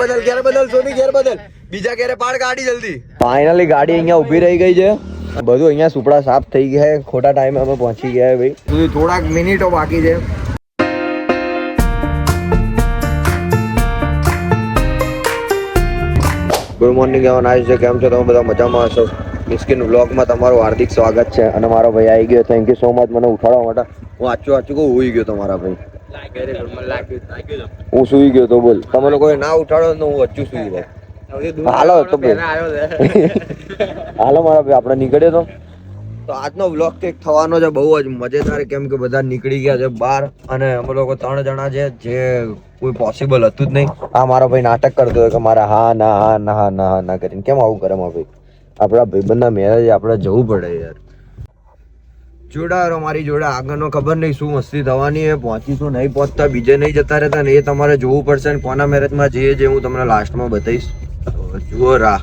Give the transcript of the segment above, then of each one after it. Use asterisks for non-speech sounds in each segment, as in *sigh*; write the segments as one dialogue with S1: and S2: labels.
S1: બદલ ઘેર બદલ સોની ઘેર બદલ. બીજા ઘેરે પાડ ગાડી જલ્દી. ફાઇનલી ગાડી અહીંયા ઊભી રહી ગઈ છે. બધું અહીંયા સુપડા સાફ થઈ ગયા છે. ખોટા ટાઈમે અમે પહોંચી ગયા ભાઈ. થોડાક મિનિટો બાકી છે. ગુડ મોર્નિંગ એવો નાઇસ છે કેમ છો? તમે બધા મજામાં હશો? મિસ્કિન વ્લોગમાં તમારું હાર્દિક સ્વાગત છે. અને મારો ભાઈ આવી ગયો. થેન્ક યુ સો મચ મને ઉઠાડવા માટે. હું આચું આચું કહું હોઈ ગયો તમારા ભાઈ. હું સુઈ ગયો તો બોલ. તમે લોકોએ ના ઉઠાડો તો હું હજુ સુઈ ગયો હાલો તો બોલ. *laughs* હાલો મારા ભાઈ આપણે નીકળ્યો તો. તો આજનો વ્લોગ કંઈક થવાનો છે બહુ જ મજેદાર કેમ કે બધા નીકળી ગયા છે બહાર અને અમે લોકો ત્રણ જણા છે જે કોઈ પોસિબલ હતું જ નહીં. આ મારો ભાઈ નાટક કરતો હોય કે મારા હા ના હા ના હા ના હા ના કરીને. કેમ આવું કરે મારા ભાઈ? આપણા ભાઈબંધના મેરેજ આપણે જવું પડે યાર. જોડારો મારી જોડે આગળનો ખબર નહીં શું મસ્તી થવાની એ પહોંચીશું નહીં પહોંચતા બીજે નહીં જતા રહેતા ને એ તમારે જોવું પડશે ને કોના મેરેજમાં જઈએ જે હું તમને લાસ્ટમાં બતાવીશ જુઓ રા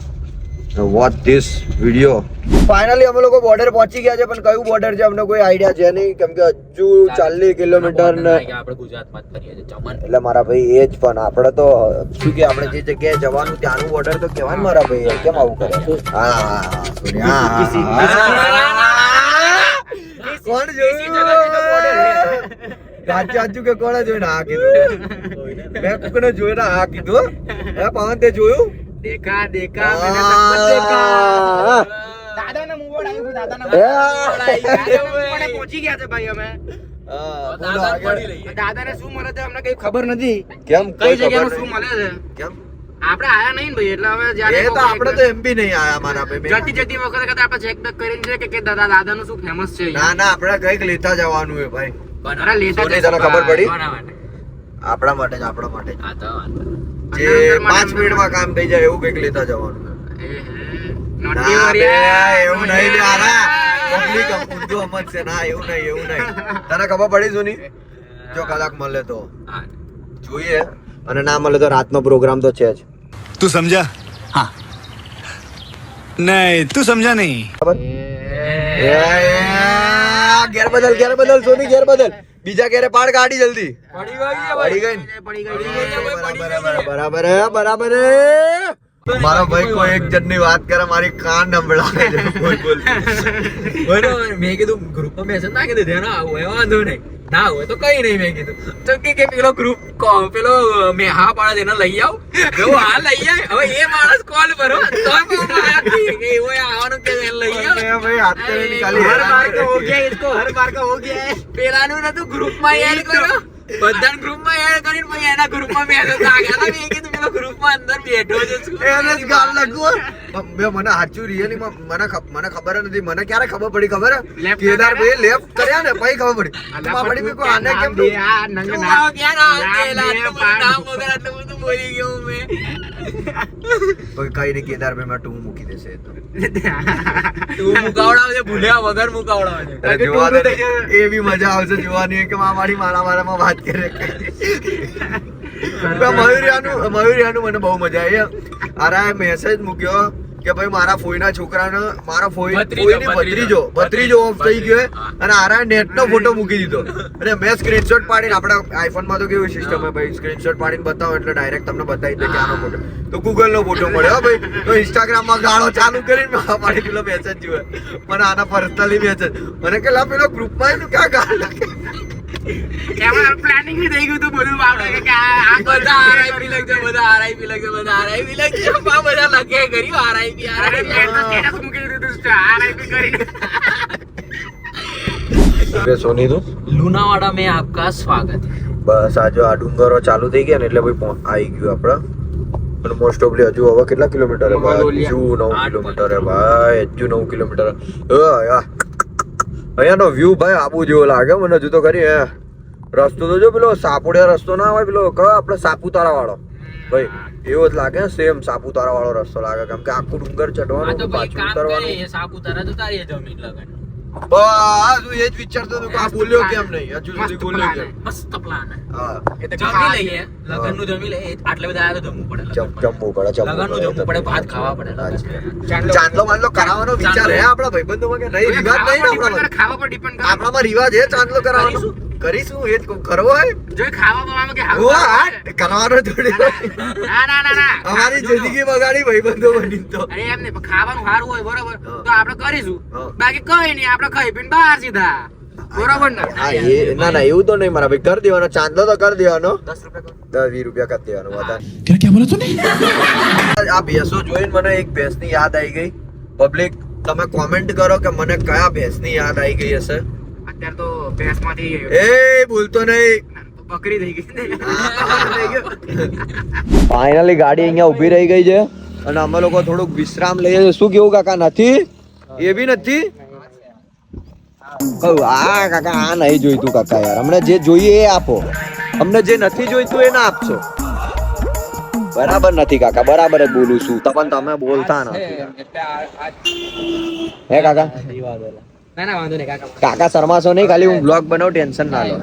S1: વોચ ધીસ વીડિયો ફાઇનલી અમે લોકો બોર્ડર પહોંચી ગયા છે પણ કયું બોર્ડર છે અમને કોઈ આઈડિયા છે નહીં કેમ કે હજુ ચાલીસ કિલોમીટર ને
S2: આપણે ગુજરાતમાં જ કરીએ છીએ
S1: એટલે મારા ભાઈ એ જ પણ આપણે તો શું કે આપણે જે જગ્યાએ જવાનું ત્યાંનું બોર્ડર તો કહેવાય મારા ભાઈ કેમ આવું કરે હા, હા. કોણ જોયું? સાચું સાચું *laughs* કે કોણે જોઈને આ કીધું. મેં કોકને જોઈને આ કીધું હે. પવન તે જોયું?
S2: દેખા દેખા
S1: આ.
S2: દાદાના મુવડ આવ્યું દાદાના
S1: એ.
S2: દાદાને પહોંચી ગયા છે ભાઈ અમે. દાદાને શું મળે છે? અમને કઈ ખબર નથી.
S1: કેમ?
S2: કઈ
S1: જગ્યા
S2: જગ્યાનું શું મળે છે?
S1: કેમ?
S2: આપણે આયા નહીં ભાઈ એટલે હવે જ્યારે
S1: એ તો આપણે તો એમ બી નહીં આયા મારા ભાઈ
S2: જતી જતી વખતે કદાચ આપણે ચેક બેક કરીને છે કે કે દાદા નું શું ફેમસ છે
S1: ના ના આપણે કંઈક લેતા જવાનું છે ભાઈ.
S2: અરે લેતા
S1: સોની, તને ખબર પડી? આપણા માટે જ આપણા માટે.
S2: આ તો
S1: જે
S2: અંદર
S1: પાંચ
S2: મને-
S1: મિનિટમાં કામ થઈ જાય એવું કંઈક લેતા જવાનું ના બે, એવું નહીં લે પબ્લિક પબ્લિક અમત છે ના એવું નહીં એવું નહીં. તને ખબર પડી સોની? જો કલાક મળે તો. જોઈએ અને ના મળે તો રાતનો પ્રોગ્રામ તો છે જ.
S3: તું સમજા? હા. નહીં
S1: તું સમજા નહીં. ઘેર બદલ ઘેર બદલ સોની ઘેર બદલ. બીજા ઘેરે પાડ કાઢી જલ્દી.
S2: પડી ગઈ
S1: બરાબર બરાબર મારો ભાઈ કોઈ એક જણની વાત કરે મારી કાન નંબળાવે બોલ બોલ
S2: મેં કીધું ગ્રુપમાં મેસેજ નાખી દીધો એનો વાંધો નહીં. ના હોય તો કઈ નહીં મેં કીધું. તો કે પેલો ગ્રુપ પેલો મેં હા પાડે એને લઈ આવ. જો હા લઈ આવ હવે એ માણસ કોલ કરો તો એવો આવવાનું કે લઈ આવ.
S1: ભાઈ
S2: હર બાર કા હો ગયા ઇસકો હર બાર કા હો ગયા પેલાનું નતું ગ્રુપમાં એડ કરો બધાને ગ્રુપમાં એડ કરીને પછી એના ગ્રુપમાં મેં આગળ મેં કીધું પેલો ગ્રુપમાં અંદર બેઠો છે.
S1: એને ગાલ લખવું બે મને સાચું રિયલી મને મને ખબર નથી. મને ક્યારે ખબર પડી ખબર? કેદાર ભાઈ લેફ્ટ કર્યા ને પછી ખબર પડી. પડી મેં કોઈ આને કેમ
S2: દે, આ નંગ ના- ના
S1: બે
S2: બધું બોલી ગયો
S1: કોઈ કઈ નહીં કેદાર ભાઈ માં ટુ મૂકી દેશે એ તો.
S2: મુકાવડાવજે, ભૂલ્યા વગર
S1: જોવા દે ને, એવી મજા આવશે જોવાની કે મારી મારા મારામાં વાત કરે. મયુરિયાનું મયુરિયાનું મને બહુ મજા આવી. અરે મેસેજ મૂક્યો. કે ભાઈ મારા ફોઈના છોકરાને મારા ફોઈ ફોઈની
S2: ભત્રીજો.
S1: ભત્રીજો ઓફ થઈ ગયો અને આરા નેટનો ફોટો મૂકી દીધો. અને મેં સ્ક્રીનશોટ પાડીને આપણે આઈફોનમાં તો કેવી સિસ્ટમ હોય ભાઈ? સ્ક્રીનશોટ પાડીને બતાવો એટલે ડાયરેક્ટ તમને બતાવી દે કે આનો ફોટો તો ગૂગલનો ફોટો ફોટો મળ્યો ભાઈ. તો ઇન્સ્ટાગ્રામમાં ગાળો ચાલુ કરીને મારા પાડી પેલો મેસેજ જોયો. મને આના પર્સનલી મેસેજ મને કે લા પેલો ગ્રુપમાં એનું ક્યાં ગાળ લાગે?
S2: એમાં પ્લાનિંગ થઈ ગયું તો બધું આપણે કે આ બધા આરઆઈપી લખજો બધા આરઆઈપી લખજો બધા આરઆઈપી લખજો. આ બધા લખે કર્યું આરઆઈપી આરઆઈપી મૂકી દીધું આરઆઈપી કરી?
S1: સોની તું?
S2: લુનાવાડા મેં આપકા સ્વાગત.
S1: બસ આજે આ ડુંગરો ચાલુ થઈ ગયા ને એટલે ભાઈ આવી ગયું આપણા. મોસ્ટ ઓફલી હજુ કેટલા કિલોમીટર ભાઈ? હજુ નવ કિલોમીટર ભાઈ નવ કિલોમીટર અહીંયાનો વ્યૂ ભાઈ આબુ જેવો લાગે મને હજુ તો ખરી હે. રસ્તો તો જો પેલો સાપુડિયા રસ્તો ના હોય પેલો કયો આપણે સાપુતારા વાળો ભાઈ એવો જ લાગે સેમ સાપુતારા વાળો રસ્તો લાગે કેમ કે આખું ડુંગર ચડવાનું પાછું ઉતરવાનું.
S2: સાપુતારા તો તારી જમીન લગન.
S1: બસ હું એ જ વિચારતો હતો કે આ બોલ્યો કેમ નહીં? હજુ સુધી બોલ્યો કેમ?
S2: મસ્ત પ્લાન
S1: હા.
S2: જમી લઈએ લગનનું જમી લઈએ આટલે બધા આયા તો જમવું પડે
S1: જમવું પડે
S2: લગનનું જમવું પડે ભાત ખાવા પડે
S1: ચાંદલો વાંદલો કરાવવાનો વિચાર હે આપણા ભાઈબંધોમાં કે નહીં? રિવાજ નહીં ને આપણામાં
S2: ખાવા પર ડિપેન્ડ
S1: આપણામાં રિવાજ હે ચાંદલો કરાવવાનો? કરીશું? એ કરવો હોય
S2: જો ખાવા બનાવવાનું કે
S1: હા કરવાનો થોડી
S2: ના ના ના ના
S1: અમારી જિંદગી બગાડી ભાઈ બંધો બની તો.
S2: અરે એમ નહીં ખાવાનું સારું હોય બરોબર? તો આપણે કરીશું. બાકી કઈ નહીં આપણે ખાઈ પીને બહાર સીધા. બરોબર ને?
S1: ના ના એવું તો નહીં મારા કરી દેવાનો ચાંદલો તો કરી દેવાનો.
S2: દસ રૂપિયા
S1: વીસ રૂપિયા કરી દેવાનો આ ભેંસો જોઈને મને એક ભેંસની યાદ આવી ગઈ. પબ્લિક તમે કોમેન્ટ કરો કે મને કયા ભેંસની યાદ આવી ગઈ હશે?
S2: અત્યારે તો ભેંસમાંથી
S1: એ બોલતો નહીં.
S2: બકરી થઈ ગઈ.
S1: ફાઇનલી ગાડી અહીંયા ઊભી રહી ગઈ છે. અને અમે લોકો થોડુંક વિશ્રામ લઈએ છીએ. શું કેવું કાકા નથી? એ બી નથી? આ કાકા આ નહીં જોઈતું કાકા યાર. અમને જે જોઈએ એ આપો. અમને જે નથી જોઈતું એ ના આપશો. બરાબર નથી કાકા બરાબર જ બોલું છું. તો પણ તમે બોલતા નથી હે કાકા?
S2: ના ના વાંધો નહીં કાકા
S1: કાકા શરમાશો નહીં ખાલી હું બ્લોગ બનાવું ટેન્શન ના લો.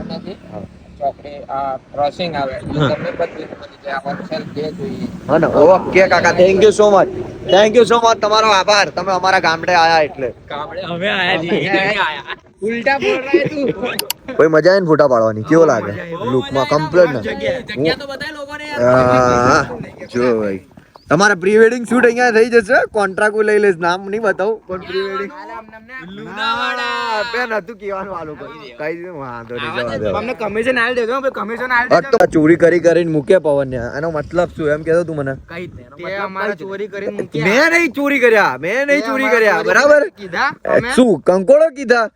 S2: ચોકડી આ ક્રોસિંગ આવે. તમને બધી બધી જે આપણને જે જોઈએ.
S1: હા ને ઓકે કાકા thank you so much thank you so much તમારો આભાર. તમે અમારા ગામડે આયા એટલે.
S2: ગામડે અમે આયા છીએ ઉલટા બોલ રહે તું.
S1: કોઈ મજા આવીને ફોટા પાડવાની? કેવો લાગે? લુકમાં કમ્પ્લીટ ને.
S2: જગ્યા. તો બતાય લોકોને
S1: જો ભાઈ. તમારે પ્રી વેડિંગ શૂટ અહીંયા થઈ જશે. કોન્ટ્રાક્ટ લઈ લઈશ. નામ નહીં બતાવું પણ પ્રી વેડિંગ બે નતું કહેવાનું આ લોકો કઈ દીધું વાંધો નહીં
S2: અમને કમિશન આલ દેજો ભાઈ કમિશન આલ
S1: આ તો ચોરી કરી કરીને મૂકે પવન ને એનો મતલબ શું? એમ કહેતો તું મને.
S2: કઈ તે અમારે ચોરી કરીને મૂકી
S1: મેં નહીં ચોરી કર્યા. મેં નહીં ચોરી કર્યા. બરાબર?
S2: કીધા
S1: શું કંકોડો કીધા?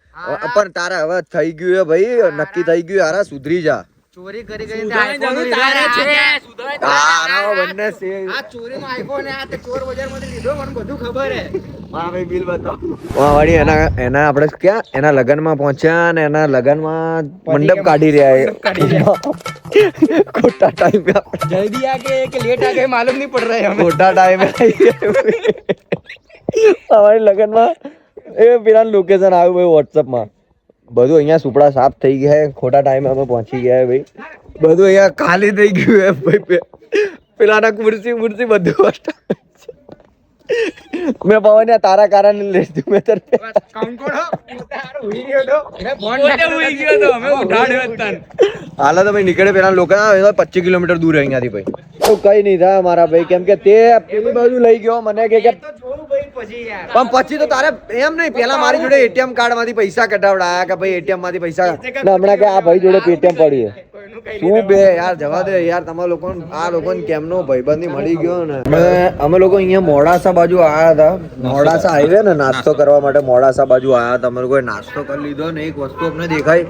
S1: પણ તારા હવે થઈ ગયું હે ભાઈ. નક્કી થઈ ગયું યાર સુધરી જા.
S2: ચોરી કરી કરીને આઈફોન તારે છે
S1: તારા બંને છે.
S2: આ ચોરીનો આઈફોન આ તે ચોર બજારમાંથી લીધો મને બધું ખબર હે.
S1: મારા ભાઈ બિલ બતાવો. વાળી એના એના આપણે ક્યાં? એના લગનમાં પહોંચ્યા અને એના લગનમાં મંડપ કાઢી રહ્યા *laughs* એ ખોટા ટાઈમે
S2: જલ્દી આ કે કે લેટ આ કે માલુમ નહીં પડ રહા
S1: ખોટા ટાઈમે અમારી લગનમાં એ પેલા લોકેશન આવ્યું ભાઈ વોટ્સઅપમાં બધું અહીંયા સુપડા સાફ થઈ ગયા ખોટા ટાઈમે અમે પહોંચી ગયા ભાઈ. બધું અહીંયા ખાલી થઈ ગયું ભાઈ. પેલાના ખુરશી મુરસી બધું. મેં પવન તારા કારણે લેતી મેં તર હાલ તો ભાઈ નીકળે પેલા લોકો પચીસ કિલોમીટર દૂર અહીંયાથી ભાઈ. તો કઈ નહીં થાય મારા ભાઈ કેમ કે તે પેલી બાજુ લઈ ગયો મને કે કે
S2: તો જોવું ભાઈ પછી
S1: પણ પછી તો તારે એમ નહીં પેલા મારી જોડે એટીએમ કાર્ડમાંથી પૈસા કઢાવડાયા કે ભાઈ એટીએમમાંથી પૈસા હમણાં કે આ ભાઈ જોડે પેટીએમ પડી છે.
S2: કોઈનું કઈ
S1: શું બે યાર જવા દે યાર તમારા લોકો આ લોકોને કેમનો ભાઈબંધી મળી ગયો ને? અમે અમે લોકો અહીંયા મોડાસા બાજુ આયા હતા. મોડાસા હાઈવે ને નાસ્તો. કરવા માટે મોડાસા બાજુ આયા હતા. અમારે કોઈ નાસ્તો કરી લીધો ને એક વસ્તુ અમને દેખાય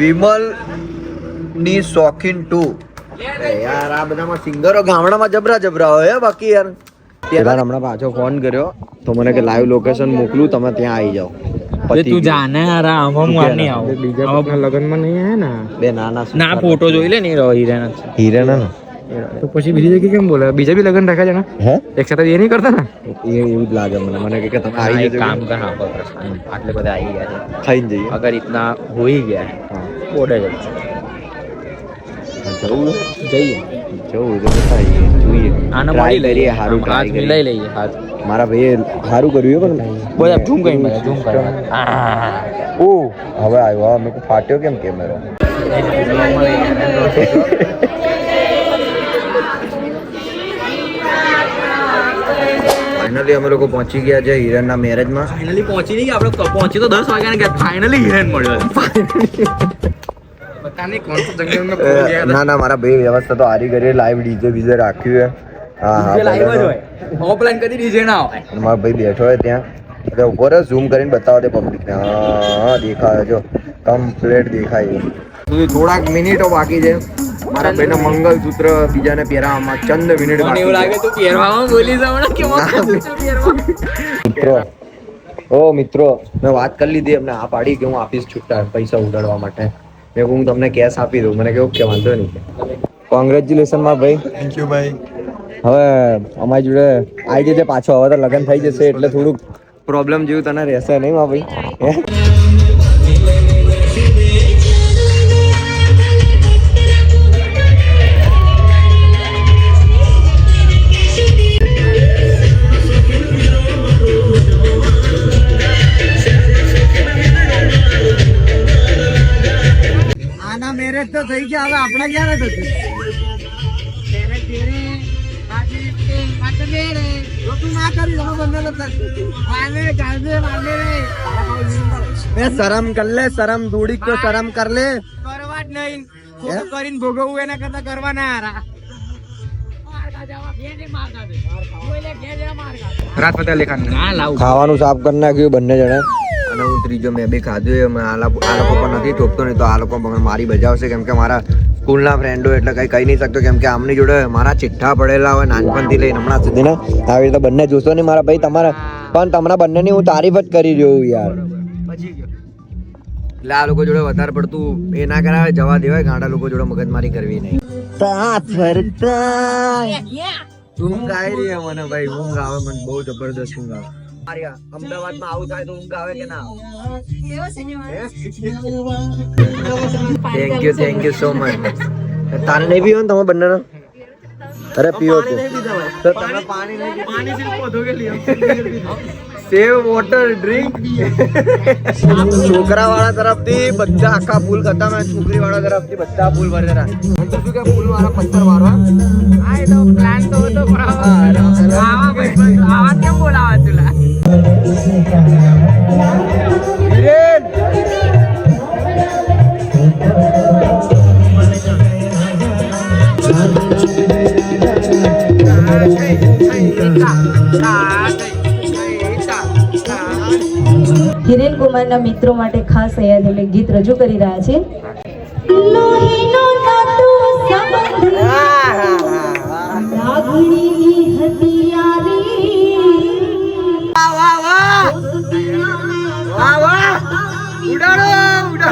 S1: વિમલની શોખીન ટુ. યાર આ બધામાં સિંગરો ગામડામાં જબરા જબરા હોય હે બાકી યાર. પેલા હમણાં પાછો ફોન કર્યો તો મને કે લાઈવ લોકેશન મોકલું તમે ત્યાં આવી જાઓ. પછી
S2: તું. જાને યાર આમ હું નહીં આવું? બીજા લગનમાં નહીં હે ને?
S1: બે ના
S2: ના ફોટો જોઈ લે ને હીરાના
S1: હીરા ના?
S2: તો પછી બીજી જગ્યાએ કેમ બોલે બીજા બી લગન રાખ્યા છે ને
S1: હે
S2: એક સાથે એ નહીં કરતા ને
S1: એ એવું જ લાગે મને મને કે કે તમે આવી જજો
S2: કામ કર આપો પ્રશ્ન આટલે બધા આવી ગયા છે
S1: ખાઈને જઈએ
S2: અગર ઇતના હોઈ ગયા
S1: હા.
S2: ઓર્ડર જ
S1: જવું
S2: જઈએ
S1: જવું તો બધા આવીએ, જોઈએ
S2: આને
S1: Try
S2: મળી
S1: કરીએ હારું try
S2: હાથ
S1: કરીએ.
S2: મિલાઈ લઈએ હાથ
S1: મારા ભાઈએ સારું કર્યું હે પણ
S2: બધા ઝૂમ કરી બધા ઝૂમ કરી
S1: ઓ હવે આવ્યો હવે મેં કીધું ફાટ્યો કેમ કેમેરો ફાઇનલી અમે લોકો પહોંચી ગયા છે હિરણના મેરેજમાં
S2: ફાઇનલી પહોંચી નહીં આપણે પહોંચી તો દસ વાગ્યા ગયા. ફાઇનલી હિરણ મળ્યો
S1: ના ના મારા ભાઈ વ્યવસ્થા તો હારી કરી લાઈવ ડીજે બીજે રાખ્યું છે. હા હા
S2: લાઈવ જ હોય. ઓફલાઈન કદી ડીજે ના હોય.
S1: મારો ભાઈ બેઠો હોય ત્યાં. એટલે ઊભો ઝૂમ કરીને બતાવો દે પબ્લિકને હા દેખાય જો. કમ્પ્લેટ દેખાય. થોડાક મિનિટો બાકી છે. મારા ભાઈને મંગલસૂત્ર બીજાને પહેરાવવામાં ચંદ મિનિટ
S2: મને એવું લાગે તું પહેરવામાં બોલી જવાનું કે
S1: મંગલસૂત્ર ઓ મિત્રો. મેં વાત કરી લીધી એમને આ પાડી કે હું આપીશ છૂટા પૈસા ઉડાડવા માટે. મેં હું તમને કેશ આપી દઉં. મને કેવું કે વાંધો નહીં. કોંગ્રેચ્યુલેશનમાં ભાઈ. થેન્ક યુ ભાઈ. હવે અમારી જોડે આવી જશે પાછો. હવે તો લગ્ન થઈ જશે એટલે થોડુંક પ્રોબ્લેમ જેવું તને રહેશે નહીં માં ભાઈ. ગયા હવે આપણે ક્યારે થશે?
S2: તેરે તેરે આજે તે વાત મેરે
S1: જો ના કરી તમે બંને થશે.
S2: માને ગાજે માને રે.
S1: બે શરમ કર લે શરમ થોડીક તો શરમ કર લે.
S2: કરવા જ નહીં. ખોટું કરીને ભોગવવું એના કરતા કરવા ના હારા. રાત પતા લેખાન
S1: ખાવાનું સાફ કરી નાખ્યું બંને જણા. અને હું ત્રીજો મેં બી ખાધું એમ આ લોકો આ લોકો પણ નથી ઠોકતો નહીં તો આ લોકો પણ મારી બજાવશે કેમ કે મારા સ્કૂલના ફ્રેન્ડો એટલે કંઈ કહી નહીં શકતો. કેમ કે આમની જોડે મારા ચિઠ્ઠા પડેલા હોય નાનપણથી લઈને હમણાં સુધીને. આવી રીતે બંને જોશો નહીં મારા ભાઈ તમારા પણ તમારા બંનેની હું તારીફ જ કરી રહ્યો યાર. એટલે આ લોકો જોડે વધારે પડતું એ ના કરાવે જવા દેવાય ગાંડા લોકો જોડે મગજમારી કરવી નહીં. ઊંઘ આવી રહી મને ભાઈ ઊંઘ આવે મને બહુ જબરદસ્ત ઊંઘ આવે. અમદાવાદમાં આવું થાય તો ઊંઘ આવે કે ના thank you thank you so much તારે નહીં પીવો ને તમે બંને અરે પીવો તો તમે પાણી
S2: પાણી સિર્ફ પોધો કે લીધો
S1: સેવ વોટર ડ્રિંક છોકરા વાળા તરફથી બધા આખા ફૂલ કરતા મેં છોકરી વાળા તરફથી બધા ફૂલ ભરેલા. અને તો શું કે ફૂલ વાળા પથ્થર મારવા
S2: આ એ તો પ્લાન તો હતો પણ આવા કેમ બોલાવા તુલા
S1: હિરેન
S4: કુમારના મિત્રો માટે ખાસ અહીંયા ગીત રજૂ કરી રહ્યા છે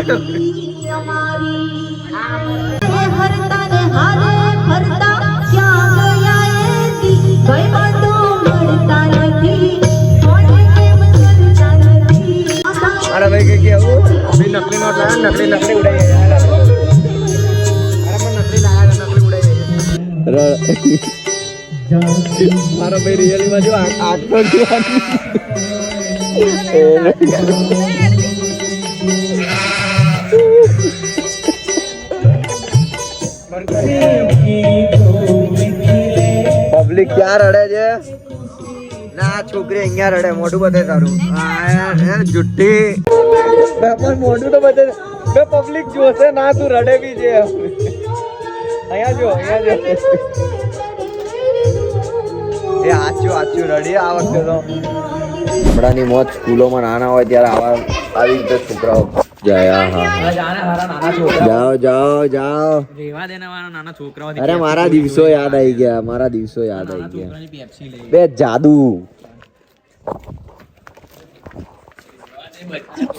S4: નથી
S1: અરે ભાઈ કે કેવું ભાઈ નકલી નોટ લાયા નકલી નકલી ઉડાઈ ગયા અરે પણ નકલી લાયા નકલી ઉડાઈ ગયા મારો ભાઈ રિયલમાં જો આઠ પર પબ્લિક ક્યાં રડે છે? ના, છોકરી અહીંયા રડે, મોઢું બધે તારું. હે જુઠ્ઠી. પણ મોઢું તો બધે બે, પબ્લિક જોશે, ના, તું રડે બી છે. અહીંયા જો અહીંયા જો. એ આચું આચું રડી આ વખતે તો. હમણાંની મોત સ્કૂલોમાં નાના હોય ત્યારે આવા આવી રીતે છોકરાઓ જાય હા હા
S2: જાણે હારા નાના છોકરા
S1: જાઓ જાઓ જાઓ
S2: રેવા દેના વાળા નાના છોકરાઓ
S1: અરે મારા દિવસો યાદ આવી ગયા મારા દિવસો યાદ આવી ગયા
S2: છોકરાની પેપ્સી લઈ
S1: બે જાદુ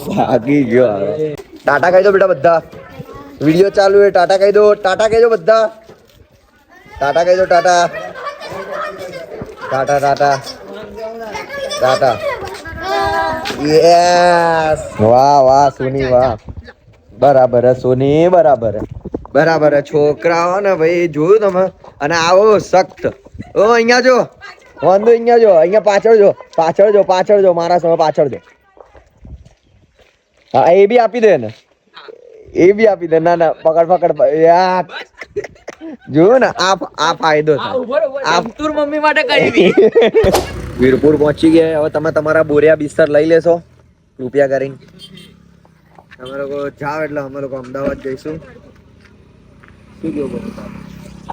S1: ભાગી ગયો હવે. ટાટા કહી દો બેટા બધા વિડિયો ચાલુ છે ટાટા કહી દો ટાટા કહી દો બધા ટાટા કહી દો tata tata tata tata yes વાહ વાહ સોની વાહ. બરાબર છે સોની બરાબર બરાબર. છોકરાઓ ને ભાઈ જોયું તમે? અને આવો સખ્ત. ઓ અહીંયા જો. વાંધો અહીંયા જો અહીંયા પાછળ જો પાછળ જો પાછળ જો મારા સમય પાછળ જો. હા એ બી આપી દે ને. એ બી આપી દે. ના ના પકડ પકડ યાર જોયું ને? આ આ ફાયદો થાય. આ
S2: તુર મમ્મી માટે કરી દી *laughs*
S1: વીરપુર પહોંચી ગયા. હવે તમે તમારા બોરિયા બિસ્તર લઈ લેશો. રૂપિયા કરીને. અમે લોકો જાઓ એટલે અમે લોકો અમદાવાદ જઈશું. શું કહો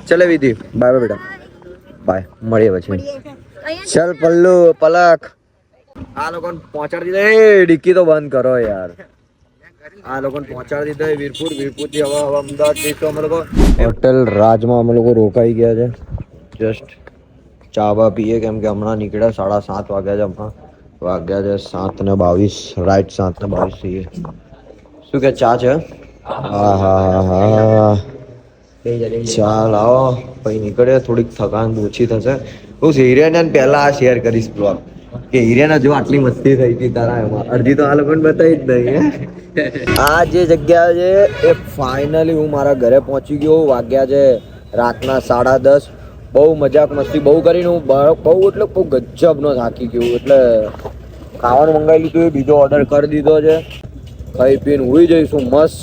S1: ચલે વિધિ. બાય બેટા. બાય. મળીએ પછી. ચલ પલ્લુ પલક. આ લોકોને પહોંચાડી દીધા. એ ડિક્કી તો બંધ કરો યાર. આ લોકોને પહોંચાડી દીધા વીરપુર વીરપુર. થી હવે હવે અમદાવાદ જઈશું અમે લોકો. હોટેલ રાજમાં અમે લોકો રોકાઈ ગયા છે. જસ્ટ ચા બા પીએ કેમ કે હમણાં નીકળ્યા સાડા સાત વાગ્યા છે હમણાં વાગ્યા છે સાત ને બાવીસ રાઈટ સાત ને બાવીસ થઈએ શું કે ચા છે હા હા હા ચા લાવો પછી નીકળે થોડીક થકાન ઓછી થશે હું હિરેન પહેલા આ શેર કરીશ બ્લોગ કે હિરેન જો આટલી મસ્તી થઈ હતી તારા એમાં અડધી તો આ લોકોને બતાવી જ નહીં આ જે જગ્યા છે એ ફાઇનલી હું મારા ઘરે પહોંચી ગયો વાગ્યા છે રાતના સાડા દસ બહુ મજાક મસ્તી બહુ કરીને હું બહુ એટલે બહુ ગજબનો થાકી ગયો એટલે ખાવાનું મંગાવી લીધું એ, બીજો ઓર્ડર કરી દીધો છે. ખાઈ પીને હુઈ જઈશું મસ્ત.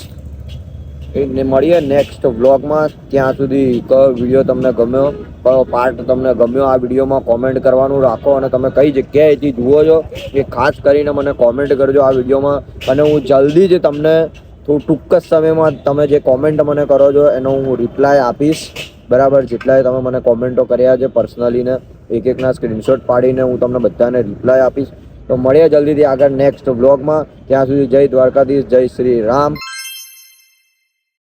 S1: એ મળીએ નેક્સ્ટ વ્લોગમાં ત્યાં સુધી કયો વીડિયો તમને ગમ્યો? કયો પાર્ટ તમને ગમ્યો? આ વિડીયોમાં કોમેન્ટ કરવાનું રાખો અને તમે કઈ જગ્યાએથી જુઓ છો એ ખાસ કરીને મને કોમેન્ટ કરજો આ વિડીયોમાં. અને હું જલ્દી જ તમને થોડું ટૂંક જ સમયમાં તમે જે કોમેન્ટ મને કરો છો એનો હું રિપ્લાય આપીશ. બરાબર જેટલાય તમે મને કોમેન્ટો કર્યા છે પર્સનલીને એક એકના સ્ક્રીનશોટ પાડીને હું તમને બધાને રિપ્લાય આપીશ. તો મળીએ જલ્દીથી આગળ નેક્સ્ટ બ્લોગમાં ત્યાં સુધી જય દ્વારકાધીશ, જય શ્રી રામ.